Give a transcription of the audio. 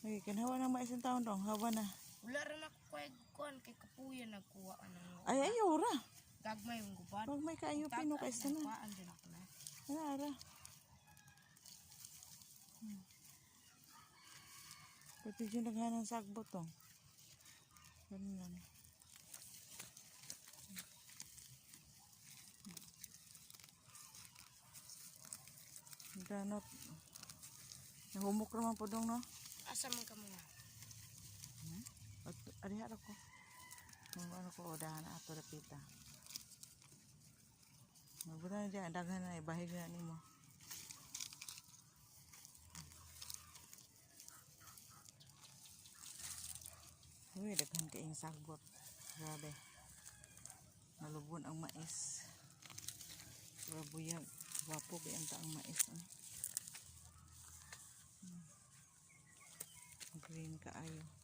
Ay, kinhawa na mais ang taon dong. Hawa na. Wala rin ako kay kuan kay kapuya nagkuha ka ng Ay, ayaw ra. gagmay yung gubad. Pag may kaayo pino kay sana. Kuhaan din ako na. Ara, ara. Hmm. Pwede dyan naghanang sagbot to. Ganun lang. Danot. Nahumok naman po dong, no? Asa man ka muna? At ariha ko. Ang ano ko, udahan na ato rapita. Magbuta na dyan, daghan na, ibahig na ni mo. Uy, daghan ka yung sagbot. Grabe. Nalubon ang mais. Rabuyag. Wapo ba ang taang mais. Eh? Hmm. Green kaayo.